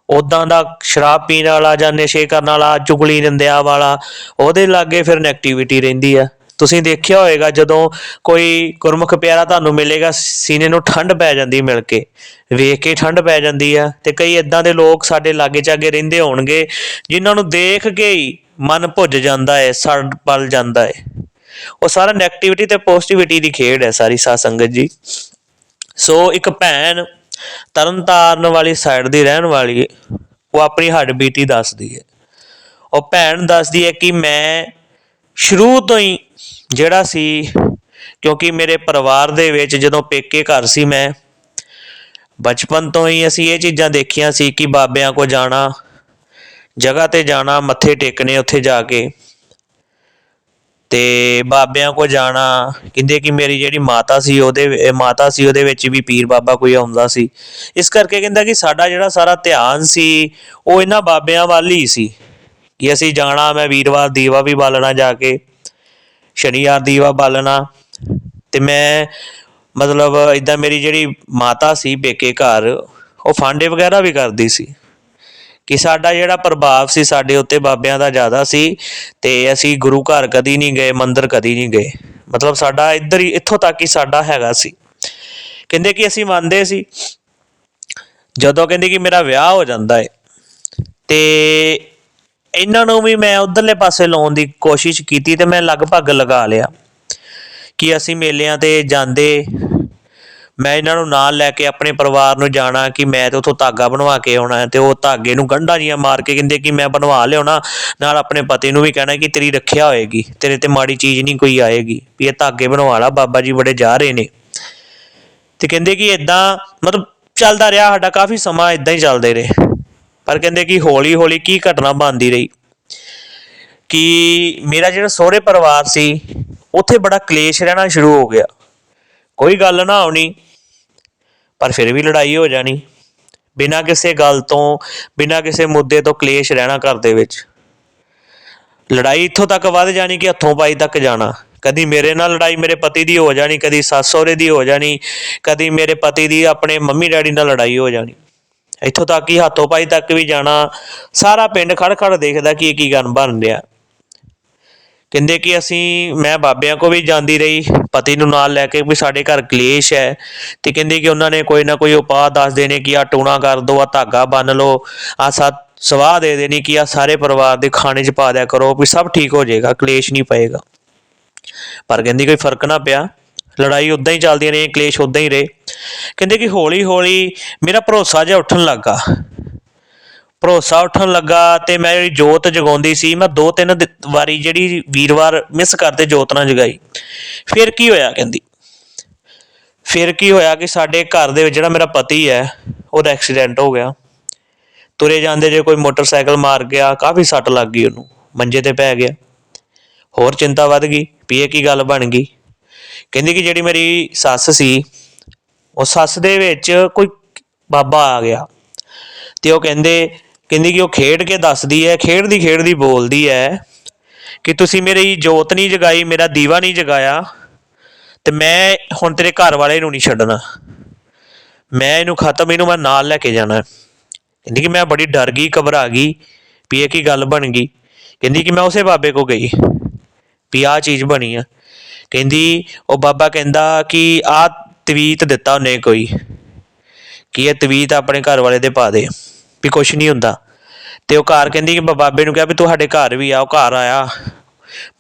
ਉਦਾਂ ਦਾ ਸ਼ਰਾਬ ਪੀਣ ਵਾਲਾ ਜਾਂ ਨਸ਼ੇ ਕਰਨ ਵਾਲਾ, ਚੁਗਲੀ ਨਿੰਦਿਆ ਵਾਲਾ, ਉਹਦੇ ਲਾਗੇ ਫਿਰ 네ਗੇਟਿਵਿਟੀ ਰਹਿੰਦੀ ਆ। ਤੁਸੀਂ ਦੇਖਿਆ ਹੋਵੇਗਾ ਜਦੋਂ ਕੋਈ ਗੁਰਮੁਖ ਪਿਆਰਾ ਤੁਹਾਨੂੰ ਮਿਲੇਗਾ, ਸੀਨੇ ਨੂੰ ਠੰਡ ਪੈ ਜਾਂਦੀ ਮਿਲ ਕੇ। ਵੇਖ ਕੇ ਠੰਡ ਪੈ ਜਾਂਦੀ ਆ ਤੇ ਕਈ ਇਦਾਂ ਦੇ ਲੋਕ ਸਾਡੇ ਲਾਗੇ ਚਾਗੇ ਰਹਿੰਦੇ ਹੋਣਗੇ, ਜਿਨ੍ਹਾਂ ਨੂੰ ਦੇਖ ਕੇ ਹੀ ਮਨ ਭੁੱਜ ਜਾਂਦਾ ਹੈ ਸੜ ਪਲ ਜਾਂਦਾ ਹੈ ਉਹ ਸਾਰਾ 네ਗੇਟਿਵਿਟੀ ਤੇ ਪੋਜ਼ਿਟਿਵਿਟੀ ਦੀ ਖੇਡ ਹੈ ਸਾਰੀ ਸਾਧ ਸੰਗਤ ਜੀ। ਸੋ ਇੱਕ ਭੈਣ ਤਰਨਤਾਰਨ ਵਾਲੀ ਸਾਈਡ ਦੀ ਰਹਿਣ ਵਾਲੀ ਉਹ ਆਪਣੀ ਹੱਡ ਬੀਤੀ ਦੱਸਦੀ ਹੈ ਉਹ ਭੈਣ ਦੱਸਦੀ ਹੈ ਕਿ ਮੈਂ ਸ਼ੁਰੂ ਤੋਂ ਹੀ ਜਿਹੜਾ ਸੀ, ਕਿਉਂਕਿ ਮੇਰੇ ਪਰਿਵਾਰ ਦੇ ਵਿੱਚ ਜਦੋਂ ਪੇਕੇ ਘਰ ਸੀ ਮੈਂ, ਬਚਪਨ ਤੋਂ ਹੀ ਅਸੀਂ ਇਹ ਚੀਜ਼ਾਂ ਦੇਖੀਆਂ ਸੀ ਕਿ ਬਾਬਿਆਂ ਕੋ ਜਾਣਾ, ਜਗ੍ਹਾ ਤੇ ਜਾਣਾ, ਮੱਥੇ ਟੇਕਣੇ ਉੱਥੇ ਜਾ ਕੇ। ਤੇ ਬਾਬਿਆਂ ਕੋ ਜਾਣਾ, ਕਹਿੰਦੇ ਕਿ ਮੇਰੀ ਜਿਹੜੀ ਮਾਤਾ ਸੀ ਉਹਦੇ ਮਾਤਾ ਸੀ ਉਹਦੇ ਵਿੱਚ ਵੀ ਪੀਰ ਬਾਬਾ ਕੋਈ ਆਉਂਦਾ ਸੀ। ਇਸ ਕਰਕੇ ਕਹਿੰਦਾ ਕਿ ਸਾਡਾ ਜਿਹੜਾ ਸਾਰਾ ਧਿਆਨ ਸੀ, ਉਹ ਇਹਨਾਂ ਬਾਬਿਆਂ ਵੱਲ ਹੀ ਸੀ। ਕਿ ਅਸੀਂ ਜਾਣਾ, ਮੈਂ ਵੀਰਵਾਰ ਦੀਵਾ ਵੀ ਬਾਲਣਾ ਜਾ ਕੇ, ਸ਼ਨੀਵਾਰ ਦੀਵਾ ਬਾਲਣਾ। ਤੇ ਮੈਂ ਮਤਲਬ ਇਦਾਂ ਮੇਰੀ ਜਿਹੜੀ ਮਾਤਾ ਸੀ ਬੇਕੇ ਘਰ, ਉਹ ਫਾਂਡੇ ਵਗੈਰਾ ਵੀ ਕਰਦੀ ਸੀ। ਕਿ ਸਾਡਾ ਜਿਹੜਾ ਪ੍ਰਭਾਵ ਸੀ ਸਾਡੇ ਉੱਤੇ ਬਾਬਿਆਂ ਦਾ ਜ਼ਿਆਦਾ ਸੀ ਤੇ ਅਸੀਂ ਗੁਰੂ ਘਰ ਕਦੀ ਨਹੀਂ ਗਏ, ਮੰਦਿਰ ਕਦੀ ਨਹੀਂ ਗਏ। ਮਤਲਬ ਸਾਡਾ ਇੱਧਰ ਹੀ, ਇੱਥੋਂ ਤੱਕ ਹੀ ਸਾਡਾ ਹੈਗਾ ਸੀ। ਕਹਿੰਦੇ ਕਿ ਅਸੀਂ ਮੰਨਦੇ ਸੀ। ਜਦੋਂ ਕਹਿੰਦੇ ਕਿ ਮੇਰਾ ਵਿਆਹ ਹੋ ਜਾਂਦਾ ਏ, ਤੇ ਇਹਨਾਂ ਨੂੰ ਵੀ ਮੈਂ ਉਧਰਲੇ ਪਾਸੇ ਲਾਉਣ ਦੀ ਕੋਸ਼ਿਸ਼ ਕੀਤੀ ਤੇ ਮੈਂ ਲਗਭਗ ਲਗਾ ਲਿਆ ਕਿ ਅਸੀਂ ਮੇਲਿਆਂ ਤੇ ਜਾਂਦੇ ਮੈਂ ਇਹਨਾਂ ਨੂੰ ਨਾਲ ਲੈ ਕੇ ਆਪਣੇ ਪਰਿਵਾਰ ਨੂੰ ਜਾਣਾ ਕਿ ਮੈਂ ਤੇ ਉਥੋਂ ਧਾਗਾ ਬਣਵਾ ਕੇ ਆਉਣਾ ਹੈ ਤੇ ਉਹ ਧਾਗੇ ਨੂੰ ਗੰਢਾਂ ਜੀਆਂ ਮਾਰ ਕੇ ਕਹਿੰਦੇ ਕਿ ਮੈਂ ਬਣਵਾ ਲਿਆਉਣਾ, ਨਾਲ ਆਪਣੇ ਪਤੀ ਨੂੰ ਵੀ ਕਹਿਣਾ ਕਿ ਤੇਰੀ ਰੱਖਿਆ ਹੋਏਗੀ, ਤੇਰੇ ਤੇ ਮਾੜੀ ਚੀਜ਼ ਨਹੀਂ ਕੋਈ ਆਏਗੀ, ਵੀ ਇਹ ਧਾਗੇ ਬਣਵਾ ਲਾ, ਬਾਬਾ ਜੀ ਬੜੇ ਜਾ ਰਹੇ ਨੇ। ਤੇ ਕਹਿੰਦੇ ਕਿ ਇਦਾਂ ਮਤਲਬ ਚੱਲਦਾ ਰਿਹਾ ਸਾਡਾ ਕਾਫੀ ਸਮਾਂ ਇਦਾਂ ਹੀ ਚੱਲਦੇ ਰਹੇ। ਪਰ ਕਹਿੰਦੇ ਕਿ ਹੌਲੀ ਹੌਲੀ ਕੀ ਘਟਨਾ ਬਣਦੀ ਰਹੀ? ਕਿ ਮੇਰਾ ਜਿਹੜਾ ਸਹੁਰੇ ਪਰਿਵਾਰ ਸੀ, ਉੱਥੇ ਬੜਾ ਕਲੇਸ਼ ਰਹਿਣਾ ਸ਼ੁਰੂ ਹੋ ਗਿਆ। ਕੋਈ ਗੱਲ ਨਾ ਆਉਣੀ, ਪਰ ਫਿਰ ਵੀ ਲੜਾਈ ਹੋ ਜਾਣੀ। ਬਿਨਾਂ ਕਿਸੇ ਗੱਲ ਤੋਂ, ਬਿਨਾਂ ਕਿਸੇ ਮੁੱਦੇ ਤੋਂ ਕਲੇਸ਼ ਰਹਿਣਾ ਘਰ ਦੇ ਵਿੱਚ। ਲੜਾਈ ਇੱਥੋਂ ਤੱਕ ਵੱਧ ਜਾਣੀ ਕਿ ਹੱਥੋਂ ਪਾਈ ਤੱਕ ਜਾਣਾ। ਕਦੀ ਮੇਰੇ ਨਾਲ ਲੜਾਈ ਮੇਰੇ ਪਤੀ ਦੀ ਹੋ ਜਾਣੀ, ਕਦੀ ਸੱਸ ਸਹੁਰੇ ਦੀ ਹੋ ਜਾਣੀ, ਕਦੀ ਮੇਰੇ ਪਤੀ ਦੀ ਆਪਣੇ ਮੰਮੀ ਡੈਡੀ ਨਾਲ ਲੜਾਈ ਹੋ ਜਾਣੀ। ਇੱਥੋਂ ਤੱਕ ਹੀ ਹੱਥੋਂ ਪਾਈ ਤੱਕ ਵੀ ਜਾਣਾ। ਸਾਰਾ ਪਿੰਡ ਖੜ ਖੜ ਦੇਖਦਾ ਕਿ ਇਹ ਕੀ ਗੱਲ ਬਣ ਰਿਹਾ। ਕਹਿੰਦੇ ਕਿ ਅਸੀਂ, ਮੈਂ ਬਾਬਿਆਂ ਕੋ ਵੀ ਜਾਂਦੀ ਰਹੀ, ਪਤੀ ਨੂੰ ਨਾਲ ਲੈ ਕੇ ਵੀ ਸਾਡੇ ਘਰ ਕਲੇਸ਼ ਹੈ। ਤੇ ਕਹਿੰਦੇ ਕਿ ਉਹਨਾਂ ਨੇ ਕੋਈ ਨਾ ਕੋਈ ਉਪਾਅ ਦੱਸ ਦੇਣੇ ਕਿ ਆ ਟੂਣਾ ਕਰ ਦੋ ਆ ਧਾਗਾ ਬੰਨ ਲਓ ਆ ਸਤ ਸਵਾਹ ਦੇ ਦੇਣੀ ਕਿ ਆ ਸਾਰੇ ਪਰਿਵਾਰ ਦੇ ਖਾਣੇ 'ਚ ਪਾ ਦਿਆ ਕਰੋ ਵੀ ਸਭ ਠੀਕ ਹੋ ਜਾਏਗਾ, ਕਲੇਸ਼ ਨਹੀਂ ਪਏਗਾ। ਪਰ ਕਹਿੰਦੀ ਕੋਈ ਫ਼ਰਕ ਨਾ ਪਿਆ। ਲੜਾਈ ਉਦਾਂ ਹੀ ਚੱਲਦੀਆਂ ਰਹੀਆਂ ਕਲੇਸ਼ ਉਦਾਂ ਹੀ ਰਹੇ। ਕਹਿੰਦੇ ਕਿ ਹੌਲੀ ਹੌਲੀ ਮੇਰਾ ਭਰੋਸਾ ਜਿਹਾ ਉੱਠਣ ਲੱਗਾ ਭਰੋਸਾ ਉੱਠਣ ਲੱਗਾ ਤੇ ਮੈਂ ਜਿਹੜੀ ਜੋਤ ਜਗਾਉਂਦੀ ਸੀ, ਮੈਂ ਦੋ ਤਿੰਨ ਦਿ- ਵਾਰੀ ਜਿਹੜੀ ਵੀਰਵਾਰ ਮਿਸ ਕਰਦੇ ਜੋਤ ਨਾ ਜਗਾਈ। ਫਿਰ ਕੀ ਹੋਇਆ ਕਹਿੰਦੀ? ਫਿਰ ਕੀ ਹੋਇਆ ਕਿ ਸਾਡੇ ਘਰ ਦੇ ਵਿੱਚ ਜਿਹੜਾ ਮੇਰਾ ਪਤੀ ਹੈ, ਉਹਦਾ ਐਕਸੀਡੈਂਟ ਹੋ ਗਿਆ। ਤੁਰੇ ਜਾਂਦੇ ਜੇ ਕੋਈ ਮੋਟਰਸਾਈਕਲ ਮਾਰ ਗਿਆ, ਕਾਫੀ ਸੱਟ ਲੱਗ ਗਈ ਉਹਨੂੰ, ਮੰਜੇ ਤੇ ਪੈ ਗਿਆ। ਹੋਰ ਚਿੰਤਾ ਵੱਧ ਗਈ ਵੀ ਇਹ ਕੀ ਗੱਲ ਬਣ ਗਈ? ਕਹਿੰਦੀ ਕਿ ਜਿਹੜੀ ਮੇਰੀ ਸੱਸ ਸੀ, ਉਹ ਸੱਸ ਦੇ ਵਿੱਚ ਕੋਈ ਬਾਬਾ ਆ ਗਿਆ। ਤੇ ਉਹ ਕਹਿੰਦੇ ਕਹਿੰਦੀ ਕਿ ਉਹ ਖੇਡ ਕੇ ਦੱਸਦੀ ਹੈ, ਖੇਡਦੀ ਖੇਡਦੀ ਬੋਲਦੀ ਹੈ ਕਿ ਤੁਸੀਂ ਮੇਰੀ ਜੋਤ ਨਹੀਂ ਜਗਾਈ, ਮੇਰਾ ਦੀਵਾ ਨਹੀਂ ਜਗਾਇਆ ਤੇ ਮੈਂ ਹੁਣ ਤੇਰੇ ਘਰ ਵਾਲੇ ਨੂੰ ਨਹੀਂ ਛੱਡਣਾ। ਮੈਂ ਇਹਨੂੰ ਖਤਮ, ਇਹਨੂੰ ਮੈਂ ਨਾਲ ਲੈ ਕੇ ਜਾਣਾ। ਕਹਿੰਦੀ ਕਿ ਮੈਂ ਬੜੀ ਡਰ ਗਈ, ਘਬਰਾ ਗਈ ਵੀ ਇਹ ਕੀ ਗੱਲ ਬਣ ਗਈ। ਕਹਿੰਦੀ ਕਿ ਮੈਂ ਉਸੇ ਬਾਬੇ ਕੋ ਗਈ ਵੀ ਆਹ ਚੀਜ਼ ਬਣੀ ਆ। ਕਹਿੰਦੀ, ਉਹ ਬਾਬਾ ਕਹਿੰਦਾ ਕਿ ਆਹ ਤਵੀਤ ਦਿੱਤਾ ਉਹਨੇ ਕੋਈ, ਕਿ ਇਹ ਤਵੀਤ ਆਪਣੇ ਘਰ ਵਾਲੇ ਦੇ ਪਾ ਦੇ। ਵੀ ਕੁਛ ਨਹੀਂ ਹੁੰਦਾ। ਤੇ ਉਹ ਘਰ ਕਹਿੰਦੀ ਕਿ ਬਾਬੇ ਨੂੰ ਕਿਹਾ ਵੀ ਤੁਹਾਡੇ ਘਰ ਵੀ ਆ, ਉਹ ਘਰ ਆਇਆ।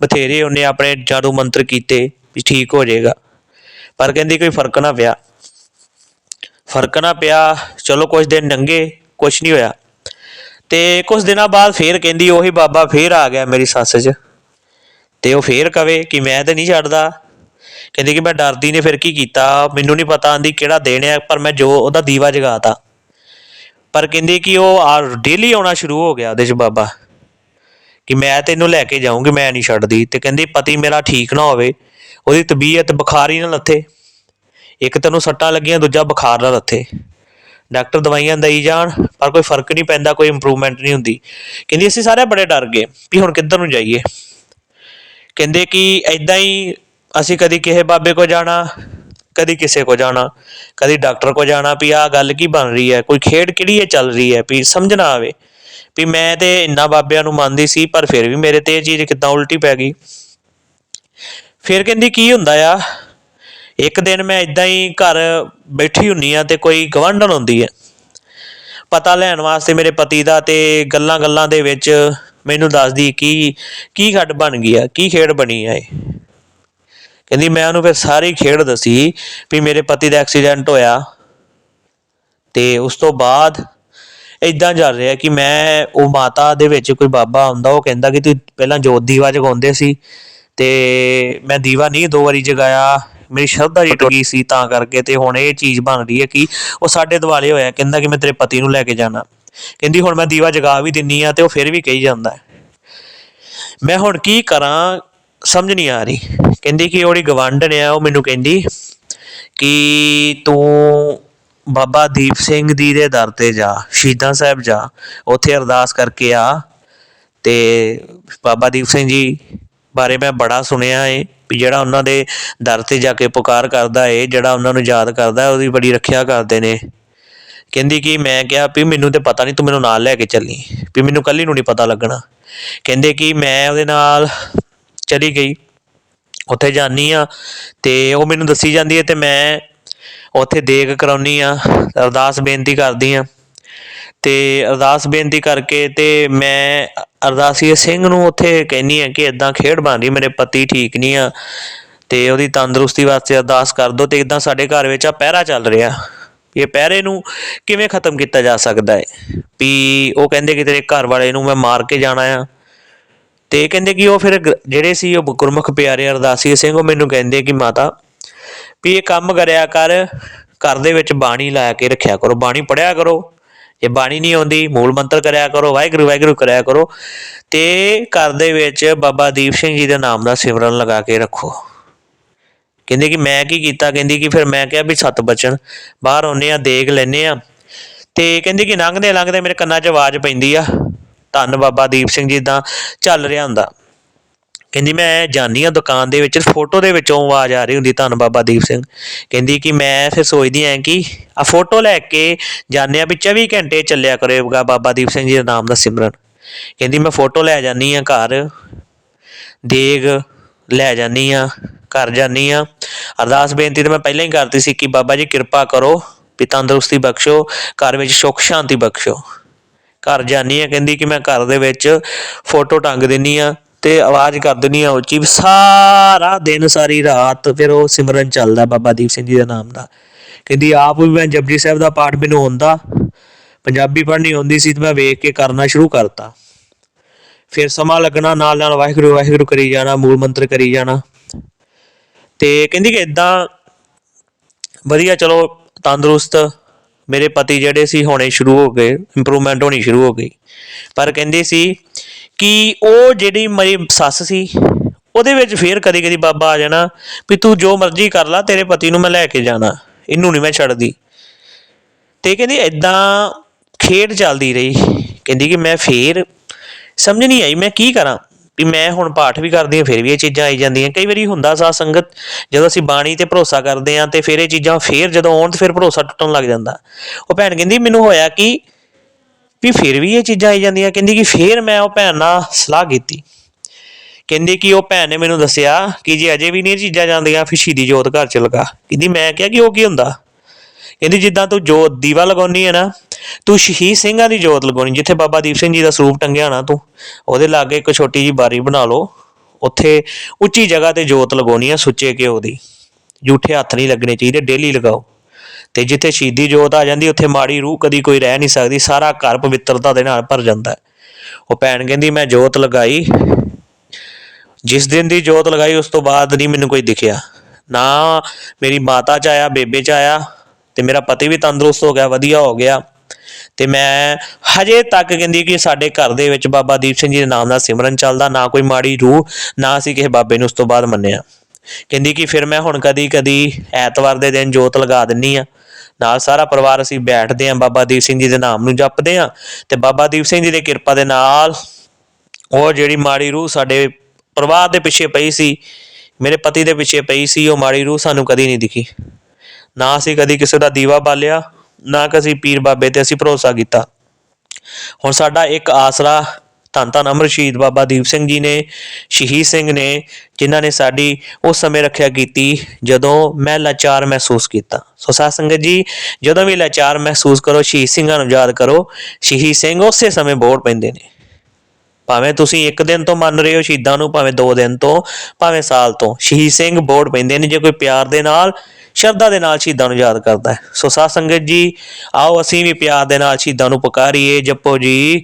ਬਥੇਰੇ ਉਹਨੇ ਆਪਣੇ ਜਾਦੂ ਮੰਤਰ ਕੀਤੇ ਵੀ ਠੀਕ ਹੋ ਜਾਏਗਾ। ਪਰ ਕਹਿੰਦੀ ਕੋਈ ਫ਼ਰਕ ਨਾ ਪਿਆ। ਫ਼ਰਕ ਨਾ ਪਿਆ, ਚਲੋ ਕੁਝ ਦਿਨ ਲੰਘੇ ਕੁਛ ਨਹੀਂ ਹੋਇਆ। ਤੇ ਕੁਝ ਦਿਨਾਂ ਬਾਅਦ ਫੇਰ ਕਹਿੰਦੀ ਉਹੀ ਬਾਬਾ ਫੇਰ ਆ ਗਿਆ ਮੇਰੀ ਸੱਸ 'ਚ। ਤੇ ਉਹ ਫੇਰ ਕਵੇ ਕਿ ਮੈਂ ਤਾਂ ਨਹੀਂ ਛੱਡਦਾ। ਕਹਿੰਦੀ ਕਿ ਮੈਂ ਡਰਦੀ ਨੇ, ਫਿਰ ਕੀ ਕੀਤਾ? ਮੈਨੂੰ ਨਹੀਂ ਪਤਾ ਆਂਦੀ ਕਿਹੜਾ ਦੇਣ ਹੈ ਪਰ ਮੈਂ ਜੋ ਉਹਦਾ ਦੀਵਾ ਜਗਾਤਾ। ਪਰ ਕਹਿੰਦੀ ਕਿ ਉਹ ਆ ਡੇਲੀ ਆਉਣਾ ਸ਼ੁਰੂ ਹੋ ਗਿਆ ਉਹਦੇ 'ਚ ਬਾਬਾ। ਕਿ ਮੈਂ ਤੈਨੂੰ ਲੈ ਕੇ ਜਾਊਂਗੀ ਮੈਂ ਨਹੀਂ ਛੱਡਦੀ। ਤੇ ਕਹਿੰਦੀ ਪਤੀ ਮੇਰਾ ਠੀਕ ਨਾ ਹੋਵੇ, ਉਹਦੀ ਤਬੀਅਤ ਬੁਖਾਰ ਹੀ ਨਾ ਲੱਥੇ। ਇੱਕ ਤੈਨੂੰ ਸੱਟਾਂ ਲੱਗੀਆਂ, ਦੂਜਾ ਬੁਖਾਰ ਨਾਲ ਲੱਥੇ। ਡਾਕਟਰ ਦਵਾਈਆਂ ਦੇਈ ਜਾਣ, ਪਰ ਕੋਈ ਫ਼ਰਕ ਨਹੀਂ ਪੈਂਦਾ, ਕੋਈ ਇੰਪਰੂਵਮੈਂਟ ਨਹੀਂ ਹੁੰਦੀ। ਕਹਿੰਦੀ ਅਸੀਂ ਸਾਰੇ ਬੜੇ ਡਰ ਗਏ ਵੀ ਹੁਣ ਕਿੱਧਰ ਨੂੰ ਜਾਈਏ। ਕਹਿੰਦੇ ਕਿ ਐਦਾਂ ਹੀ ਅਸੀਂ ਕਦੀ ਕਿਸੇ ਬਾਬੇ ਕੋ ਜਾਣਾ ਕਦੀ ਕਿਸੇ ਕੋ ਜਾਣਾ, ਕਦੀ ਡਾਕਟਰ ਕੋ ਜਾਣਾ ਵੀ ਆਹ ਗੱਲ ਕੀ ਬਣ ਰਹੀ ਹੈ, ਕੋਈ ਖੇਡ ਕਿਹੜੀ ਹੈ ਚੱਲ ਰਹੀ ਹੈ ਵੀ ਸਮਝ ਨਾ ਆਵੇ, ਵੀ ਮੈਂ ਤੇ ਇੰਨਾ ਬਾਬਿਆਂ ਨੂੰ ਮੰਨਦੀ ਸੀ ਪਰ ਫਿਰ ਵੀ ਮੇਰੇ ਤੇ ਇਹ ਚੀਜ਼ ਕਿੱਦਾਂ ਉਲਟੀ ਪੈ ਗਈ। ਫਿਰ ਕਹਿੰਦੀ ਕੀ ਹੁੰਦਾ ਆ, ਇੱਕ ਦਿਨ ਮੈਂ ਇਦਾਂ ਹੀ ਘਰ ਬੈਠੀ ਹੁੰਨੀ ਆ ਤੇ ਕੋਈ ਗਵੰਡਨ ਹੁੰਦੀ ਹੈ। ਪਤਾ ਲੈਣ ਵਾਸਤੇ ਮੇਰੇ ਪਤੀ ਦਾ ਤੇ ਗੱਲਾਂ ਗੱਲਾਂ ਦੇ ਵਿੱਚ ਮੈਨੂੰ ਦੱਸਦੀ ਕੀ ਕੀ ਖੱਡ ਬਣ ਗਈ ਆ, ਕੀ ਖੇਡ ਬਣੀ ਆ ਇਹ। ਕਹਿੰਦੀ, ਮੈਂ ਉਹਨੂੰ ਫਿਰ ਸਾਰੀ ਖੇਡ ਦੱਸੀ ਵੀ ਮੇਰੇ ਪਤੀ ਦਾ ਐਕਸੀਡੈਂਟ ਹੋਇਆ ਤੇ ਉਸ ਤੋਂ ਬਾਅਦ ਇਦਾਂ ਚੱਲ ਰਿਹਾ ਕਿ ਮੈਂ ਉਹ ਮਾਤਾ ਦੇ ਵਿੱਚ ਕੋਈ ਬਾਬਾ ਆਉਂਦਾ ਉਹ ਕਹਿੰਦਾ ਕਿ ਤੂੰ ਪਹਿਲਾਂ ਜੋਤ ਦੀਵਾ ਜਗਾਉਂਦੇ ਸੀ ਤੇ ਮੈਂ ਦੀਵਾ ਨਹੀਂ ਦੋ ਵਾਰੀ ਜਗਾਇਆ, ਮੇਰੀ ਸ਼ਰਧਾ ਜੀ ਟੁੱਟ ਗਈ ਸੀ ਤਾਂ ਕਰਕੇ ਤੇ ਹੁਣ ਇਹ ਚੀਜ਼ ਬਣ ਰਹੀ ਹੈ ਕਿ ਉਹ ਸਾਡੇ ਦਿਵਾਲੇ ਹੋਇਆ, ਕਹਿੰਦਾ ਕਿ ਮੈਂ ਤੇਰੇ ਪਤੀ ਨੂੰ ਲੈ ਕੇ ਜਾਣਾ। ਕਹਿੰਦੀ, ਹੁਣ ਮੈਂ ਦੀਵਾ ਜਗਾ ਵੀ ਦਿੰਨੀ ਆ ਤੇ ਉਹ ਫਿਰ ਵੀ ਕਹੀ ਜਾਂਦਾ ਮੈਂ ਹੁਣ ਕੀ ਕਰਾਂ ਸਮਝ ਨਹੀਂ ਆ ਰਹੀ। ਕਹਿੰਦੀ ਕਿ ਉਹਦੀ ਗਵਾਂਢਣ ਆ, ਉਹ ਮੈਨੂੰ ਕਹਿੰਦੀ ਕਿ ਤੂੰ ਬਾਬਾ ਦੀਪ ਸਿੰਘ ਜੀ ਦੇ ਦਰ ਤੇ ਜਾ, ਸ਼ਹੀਦਾਂ ਸਾਹਿਬ ਜਾ, ਉੱਥੇ ਅਰਦਾਸ ਕਰਕੇ ਆ ਤੇ ਬਾਬਾ ਦੀਪ ਸਿੰਘ ਜੀ ਬਾਰੇ ਮੈਂ ਬੜਾ ਸੁਣਿਆ ਏ, ਵੀ ਜਿਹੜਾ ਉਹਨਾਂ ਦੇ ਦਰ ਤੇ ਜਾ ਕੇ ਪੁਕਾਰ ਕਰਦਾ ਏ, ਜਿਹੜਾ ਉਹਨਾਂ ਨੂੰ ਯਾਦ ਕਰਦਾ ਉਹਦੀ ਬੜੀ ਰੱਖਿਆ ਕਰਦੇ ਨੇ। ਕਹਿੰਦੀ ਕਿ ਮੈਂ ਕਿਹਾ ਵੀ ਮੈਨੂੰ ਤੇ ਪਤਾ ਨਹੀਂ ਤੂੰ ਮੈਨੂੰ ਨਾਲ ਲੈ ਕੇ ਚੱਲੀ, ਵੀ ਮੈਨੂੰ ਕੱਲੀ ਨੂੰ ਨਹੀਂ ਪਤਾ ਲੱਗਣਾ। ਕਹਿੰਦੇ ਕਿ ਮੈਂ ਉਹਦੇ ਨਾਲ ਚਲੀ ਗਈ। ਉੱਥੇ ਜਾਨੀ ਆ ਤੇ ਉਹ ਮੈਨੂੰ ਦੱਸੀ ਜਾਂਦੀ ਹੈ ਤੇ ਮੈਂ ਉੱਥੇ ਦੇਗ ਕਰਾਉਣੀ ਆ ਅਰਦਾਸ ਬੇਨਤੀ ਕਰਦੀ ਆ ਤੇ ਅਰਦਾਸ ਬੇਨਤੀ ਕਰਕੇ ਤੇ ਮੈਂ ਅਰਦਾਸੀਏ ਸਿੰਘ ਨੂੰ ਉੱਥੇ ਕਹਿੰਨੀ ਆ ਕਿ ਇਦਾਂ ਖੇਡ ਬਣ ਰਹੀ, ਮੇਰੇ ਪਤੀ ਠੀਕ ਨਹੀਂ ਆ ਤੇ ਉਹਦੀ ਤੰਦਰੁਸਤੀ ਵਾਸਤੇ ਅਰਦਾਸ ਕਰ ਦਿਓ ਤੇ ਇਦਾਂ ਸਾਡੇ ਘਰ ਵਿੱਚ ਆ ਪਹਿਰਾ ਚੱਲ ਰਿਹਾ। ਇਹ ਪਹਿਰੇ ਨੂੰ ਕਿਵੇਂ ਖਤਮ ਕੀਤਾ ਜਾ ਸਕਦਾ ਹੈ? ਵੀ ਉਹ ਕਹਿੰਦੇ ਕਿ ਤੇਰੇ ਘਰ ਵਾਲੇ ਨੂੰ ਮੈਂ ਮਾਰ ਕੇ ਜਾਣਾ ਆ। ਤੇ ਕਹਿੰਦੇ ਕਿ ਉਹ ਫਿਰ ਗ- ਜਿਹੜੇ ਸੀ ਉਹ ਗੁਰਮੁਖ ਪਿਆਰੇ ਅਰਦਾਸੀ ਸਿੰਘ, ਉਹ ਮੈਨੂੰ ਕਹਿੰਦੇ ਕਿ ਮਾਤਾ ਵੀ ਇਹ ਕੰਮ ਕਰਿਆ ਕਰ, ਘਰ ਦੇ ਵਿੱਚ ਬਾਣੀ ਲਾ ਕੇ ਰੱਖਿਆ ਕਰੋ, ਬਾਣੀ ਪੜਿਆ ਕਰੋ। ਜੇ ਬਾਣੀ ਨਹੀਂ ਆਉਂਦੀ, ਮੂਲ ਮੰਤਰ ਕਰਿਆ ਕਰੋ, ਵਾਹਿਗੁਰੂ ਵਾਹਿਗੁਰੂ ਕਰਿਆ ਕਰੋ। ਤੇ ਘਰ ਦੇ ਵਿੱਚ ਬਾਬਾ ਦੀਪ ਸਿੰਘ ਜੀ ਦੇ ਨਾਮ ਦਾ ਸਿਮਰਨ ਲਗਾ ਕੇ ਰੱਖੋ। ਕਹਿੰਦੇ ਕਿ ਮੈਂ ਕੀ ਕੀਤਾ? ਕਹਿੰਦੀ ਕਿ ਫਿਰ ਮੈਂ ਕਿਹਾ ਵੀ ਸੱਤ ਬਚਨ, ਬਾਹਰ ਆਉਨੇ ਆ ਦੇਖ ਲੈਨੇ ਆ ਤੇ ਕਹਿੰਦੀ ਕਿ ਲੰਘਦੇ ਲੰਘਦੇ ਮੇਰੇ ਕੰਨਾਂ 'ਚ ਆਵਾਜ਼ ਪੈਂਦੀ ਆ। ਧੰਨ ਬਾਬਾ ਦੀਪ ਸਿੰਘ ਜੀ ਦਾ ਚੱਲ ਰਿਹਾ ਹੁੰਦਾ। ਕਹਿੰਦੀ ਮੈਂ ਜਾਨੀ ਆ ਦੁਕਾਨ ਦੇ ਵਿੱਚ, ਫੋਟੋ ਦੇ ਵਿੱਚੋਂ ਆਵਾਜ਼ ਆ ਰਹੀ ਹੁੰਦੀ ਧੰਨ ਬਾਬਾ ਦੀਪ ਸਿੰਘ। ਕਹਿੰਦੀ ਕਿ ਮੈਂ ਫਿਰ ਸੋਚਦੀ ਆਂ ਕਿ ਆ ਫੋਟੋ ਲੈ ਕੇ ਜਾਣਿਆ ਆ ਵੀ 24 ਘੰਟੇ ਚੱਲਿਆ ਕਰੇਗਾ ਬਾਬਾ ਦੀਪ ਸਿੰਘ ਜੀ ਦੇ ਨਾਮ ਦਾ ਸਿਮਰਨ। ਕਹਿੰਦੀ ਮੈਂ ਫੋਟੋ ਲੈ ਜਾਨੀ ਆ ਘਰ, ਦੇਗ ਲੈ ਜਾਨੀ ਆ ਘਰ ਜਾਨੀ ਆ ਅਰਦਾਸ ਬੇਨਤੀ ਤਾਂ ਮੈਂ ਪਹਿਲਾਂ ਹੀ ਕਰਤੀ ਸੀ ਕਿ ਬਾਬਾ ਜੀ ਕਿਰਪਾ ਕਰੋ, ਵੀ ਤੰਦਰੁਸਤੀ ਬਖਸ਼ੋ, ਘਰ ਵਿੱਚ ਸੁੱਖ ਸ਼ਾਂਤੀ ਬਖਸ਼ੋ। ਘਰ ਜਾਨੀ ਆ ਕਹਿੰਦੀ ਕਿ ਮੈਂ ਘਰ ਦੇ ਵਿੱਚ ਫੋਟੋ ਟੰਗ ਦਿੰਨੀ ਆ ਤੇ ਆਵਾਜ਼ ਕਰ ਦਿੰਨੀ ਆ ਉੱਚੀ ਵੀ ਸਾਰਾ ਦਿਨ ਸਾਰੀ ਰਾਤ ਫਿਰ ਉਹ ਸਿਮਰਨ ਚੱਲਦਾ ਬਾਬਾ ਦੀਪ ਸਿੰਘ ਜੀ ਦੇ ਨਾਮ ਦਾ। ਕਹਿੰਦੀ, ਆਪ ਵੀ ਮੈਂ ਜਪਜੀ ਸਾਹਿਬ ਦਾ ਪਾਠ ਮੈਨੂੰ ਆਉਂਦਾ ਪੰਜਾਬੀ ਪੜ੍ਹਨੀ ਆਉਂਦੀ ਸੀ ਤੇ ਮੈਂ ਵੇਖ ਕੇ ਕਰਨਾ ਸ਼ੁਰੂ ਕਰਤਾ। ਫਿਰ ਸਮਾਂ ਲੱਗਣਾ, ਨਾਲ ਨਾਲ ਵਾਹਿਗੁਰੂ ਵਾਹਿਗੁਰੂ ਕਰੀ ਜਾਣਾ, ਮੂਲ ਮੰਤਰ ਕਰੀ ਜਾਣਾ। ਤੇ ਕਹਿੰਦੀ ਕਿ ਇਦਾਂ ਵਧੀਆ, ਚਲੋ ਤੰਦਰੁਸਤ ਮੇਰੇ ਪਤੀ ਜਿਹੜੇ ਸੀ ਹੋਣੇ ਸ਼ੁਰੂ ਹੋ ਗਏ ਇੰਪਰੂਵਮੈਂਟ ਹੋਣੀ ਸ਼ੁਰੂ ਹੋ ਗਈ। ਪਰ ਕਹਿੰਦੇ ਸੀ ਕਿ ਉਹ ਜਿਹੜੀ ਮੇਰੀ ਸੱਸ ਸੀ, ਉਹਦੇ ਵਿੱਚ ਫੇਰ ਕਦੀ ਕਦੀ ਬਾਬਾ ਆ ਜਾਣਾ ਵੀ ਤੂੰ ਜੋ ਮਰਜ਼ੀ ਕਰ ਲੈ, ਤੇਰੇ ਪਤੀ ਨੂੰ ਮੈਂ ਲੈ ਕੇ ਜਾਣਾ, ਇਹਨੂੰ ਨਹੀਂ ਮੈਂ ਛੱਡਦੀ। ਤੇ ਕਹਿੰਦੀ ਇਦਾਂ ਖੇਡ ਚੱਲਦੀ ਰਹੀ। ਕਹਿੰਦੀ ਕਿ ਮੈਂ ਫੇਰ ਸਮਝ ਨਹੀਂ ਆਈ, ਮੈਂ ਕੀ ਕਰਾਂ? ਵੀ ਮੈਂ ਹੁਣ ਪਾਠ ਵੀ ਕਰਦੀ ਹਾਂ, ਫਿਰ ਵੀ ਇਹ ਚੀਜ਼ਾਂ ਆਈ ਜਾਂਦੀਆਂ। ਕਈ ਵਾਰੀ ਹੁੰਦਾ ਸਾਧ ਸੰਗਤ, ਜਦੋਂ ਅਸੀਂ ਬਾਣੀ ਤੇ ਭਰੋਸਾ ਕਰਦੇ ਹਾਂ ਤੇ ਫਿਰ ਇਹ ਚੀਜ਼ਾਂ ਫੇਰ ਜਦੋਂ ਆਉਣ ਤੇ ਫਿਰ ਭਰੋਸਾ ਟੁੱਟਣ ਲੱਗ ਜਾਂਦਾ। ਉਹ ਭੈਣ ਕਹਿੰਦੀ, ਮੈਨੂੰ ਹੋਇਆ ਕਿ ਵੀ ਫਿਰ ਵੀ ਇਹ ਚੀਜ਼ਾਂ ਆਈ ਜਾਂਦੀਆਂ। ਕਹਿੰਦੀ ਕਿ ਫਿਰ ਮੈਂ ਉਹ ਭੈਣ ਨਾਲ ਸਲਾਹ ਕੀਤੀ। ਕਹਿੰਦੀ ਕਿ ਉਹ ਭੈਣ ਨੇ ਮੈਨੂੰ ਦੱਸਿਆ ਕਿ ਜੇ ਅਜੇ ਵੀ ਨਹੀਂ ਇਹ ਚੀਜ਼ਾਂ ਜਾਂਦੀਆਂ, ਫਿਰ ਸ਼ਹੀਦੀ ਜੋਤ ਘਰ ਚ ਲਗਾ। ਕਹਿੰਦੀ, ਮੈਂ ਕਿਹਾ ਕਿ ਉਹ ਕੀ ਹੁੰਦਾ? ਕਹਿੰਦੀ ਜਿੱਦਾਂ ਤੂੰ ਜੋਤ ਦੀਵਾ ਲਗਾਉਣੀ ਹੈ ਨਾ, ਤੂੰ ਸ਼ਹੀਦ ਸਿੰਘਾਂ ਦੀ ਜੋਤ ਲਗਾਉਣੀ, ਜਿੱਥੇ ਬਾਬਾ ਦੀਪ ਸਿੰਘ ਜੀ ਦਾ ਸਰੂਪ ਟੰਗਿਆ ਹੋਣਾ ਤੂੰ, ਉਹਦੇ ਲਾਗੇ ਇੱਕ ਛੋਟੀ ਜੀ ਬਾਰੀ ਬਣਾ ਲਓ, ਉੱਥੇ ਉੱਚੀ ਜਗ੍ਹਾ ਤੇ ਜੋਤ ਲਗਾਉਣੀ ਆ ਸੁੱਚੇ ਘਿਓ ਦੀ, ਜੂਠੇ ਹੱਥ ਨਹੀਂ ਲੱਗਣੇ ਚਾਹੀਦੇ, ਡੇਲੀ ਲਗਾਓ, ਤੇ ਜਿੱਥੇ ਸ਼ਹੀਦੀ ਜੋਤ ਆ ਜਾਂਦੀ, ਉੱਥੇ ਮਾੜੀ ਰੂਹ ਕਦੀ ਕੋਈ ਰਹਿ ਨਹੀਂ ਸਕਦੀ, ਸਾਰਾ ਘਰ ਪਵਿੱਤਰਤਾ ਦੇ ਨਾਲ ਭਰ ਜਾਂਦਾ ਉਹ ਭੈਣ ਕਹਿੰਦੀ, ਮੈਂ ਜੋਤ ਲਗਾਈ, ਜਿਸ ਦਿਨ ਦੀ ਜੋਤ ਲਗਾਈ, ਉਸ ਤੋਂ ਬਾਅਦ ਨਹੀਂ ਮੈਨੂੰ ਕੋਈ ਦਿਖਿਆ, ਨਾ ਮੇਰੀ ਮਾਤਾ ਚ ਆਇਆ, ਬੇਬੇ ਚ ਆਇਆ ਤੇ ਮੇਰਾ ਪਤੀ ਵੀ ਤੰਦਰੁਸਤ ਹੋ ਗਿਆ, ਵਧੀਆ ਹੋ ਗਿਆ। ਤੇ ਮੈਂ ਹਜੇ ਤੱਕ ਕਹਿੰਦੀ ਕਿ ਸਾਡੇ ਘਰ ਦੇ ਵਿੱਚ ਬਾਬਾ ਦੀਪ ਸਿੰਘ ਜੀ ਦੇ ਨਾਮ ਦਾ ਸਿਮਰਨ ਚੱਲਦਾ, ਨਾ ਕੋਈ ਮਾੜੀ ਰੂਹ, ਨਾ ਅਸੀਂ ਕਿਸੇ ਬਾਬੇ ਨੂੰ ਉਸ ਤੋਂ ਬਾਅਦ ਮੰਨਿਆ। ਕਹਿੰਦੀ ਕਿ ਫਿਰ ਮੈਂ ਹੁਣ ਕਦੀ ਕਦੀ ਐਤਵਾਰ ਦੇ ਦਿਨ ਜੋਤ ਲਗਾ ਦਿੰਨੀ ਆ। ਨਾਲ ਸਾਰਾ ਪਰਿਵਾਰ ਅਸੀਂ ਬੈਠਦੇ ਆਂ ਬਾਬਾ ਦੀਪ ਸਿੰਘ ਜੀ ਦੇ ਨਾਮ ਨੂੰ ਜਪਦੇ ਆਂ ਤੇ ਬਾਬਾ ਦੀਪ ਸਿੰਘ ਜੀ ਦੀ ਕਿਰਪਾ ਦੇ ਨਾਲ ਉਹ ਜਿਹੜੀ ਮਾੜੀ ਰੂਹ ਸਾਡੇ ਪਰਿਵਾਰ ਦੇ ਪਿੱਛੇ ਪਈ ਸੀ, ਮੇਰੇ ਪਤੀ ਦੇ ਪਿੱਛੇ ਪਈ ਸੀ, ਉਹ ਮਾੜੀ ਰੂਹ ਸਾਨੂੰ ਕਦੀ ਨਹੀਂ ਦਿਖੀ। ਨਾ ਅਸੀਂ ਕਦੀ ਕਿਸੇ ਦਾ ਦੀਵਾ ਬਾਲਿਆ, ਨਾ ਕਦੀ ਪੀਰ ਬਾਬੇ ਤੇ ਅਸੀਂ ਭਰੋਸਾ ਕੀਤਾ। ਹੁਣ ਸਾਡਾ ਇੱਕ ਆਸਰਾ ਧੰਨ ਧੰਨ ਅਮਰ ਸ਼ਹੀਦ ਬਾਬਾ ਦੀਪ ਸਿੰਘ ਜੀ ਨੇ, ਸ਼ਹੀਦ ਸਿੰਘ ਨੇ, ਜਿਨ੍ਹਾਂ ਨੇ ਸਾਡੀ ਉਸ ਸਮੇਂ ਰੱਖਿਆ ਕੀਤੀ ਜਦੋਂ ਮੈਂ ਲਾਚਾਰ ਮਹਿਸੂਸ ਕੀਤਾ। ਸੋ ਸਾਧ ਸੰਗਤ ਜੀ, ਜਦੋਂ ਵੀ ਲਾਚਾਰ ਮਹਿਸੂਸ ਕਰੋ, ਸ਼ਹੀਦ ਸਿੰਘਾਂ ਨੂੰ ਯਾਦ ਕਰੋ, ਸ਼ਹੀਦ ਸਿੰਘ ਉਸੇ ਸਮੇਂ ਬੋੜ ਪੈਂਦੇ ਨੇ। ਭਾਵੇਂ ਤੁਸੀਂ ਇੱਕ ਦਿਨ ਤੋਂ ਮੰਨ ਰਹੇ ਹੋ ਸ਼ਹੀਦਾਂ ਨੂੰ, ਭਾਵੇਂ ਦੋ ਦਿਨ ਤੋਂ, ਭਾਵੇਂ ਸਾਲ ਤੋਂ। ਸ਼ਹੀਦ ਸਿੰਘ ਬੋਰਡ ਪੈਂਦੇ ਨੇ ਜੇ ਕੋਈ ਪਿਆਰ ਦੇ ਨਾਲ, ਸ਼ਰਧਾ ਦੇ ਨਾਲ ਸ਼ਹੀਦਾਂ ਨੂੰ ਯਾਦ ਕਰਦਾ ਹੈ। ਸੋ ਸਾਧ ਸੰਗਤ ਜੀ, ਆਓ ਅਸੀਂ ਵੀ ਪਿਆਰ ਦੇ ਨਾਲ ਸ਼ਹੀਦਾਂ ਨੂੰ ਪੁਕਾਰੀਏ। ਜਪੋ ਜੀ,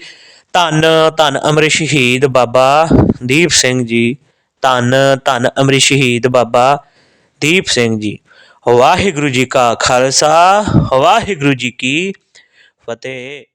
ਧੰਨ ਧੰਨ ਅਮਰਿਤ ਸ਼ਹੀਦ ਬਾਬਾ ਦੀਪ ਸਿੰਘ ਜੀ। ਧੰਨ ਧੰਨ ਅਮਰ ਸ਼ਹੀਦ ਬਾਬਾ ਦੀਪ ਸਿੰਘ ਜੀ। ਵਾਹਿਗੁਰੂ ਜੀ ਕਾ ਖਾਲਸਾ, ਵਾਹਿਗੁਰੂ ਜੀ ਕੀ ਫਤਿਹ।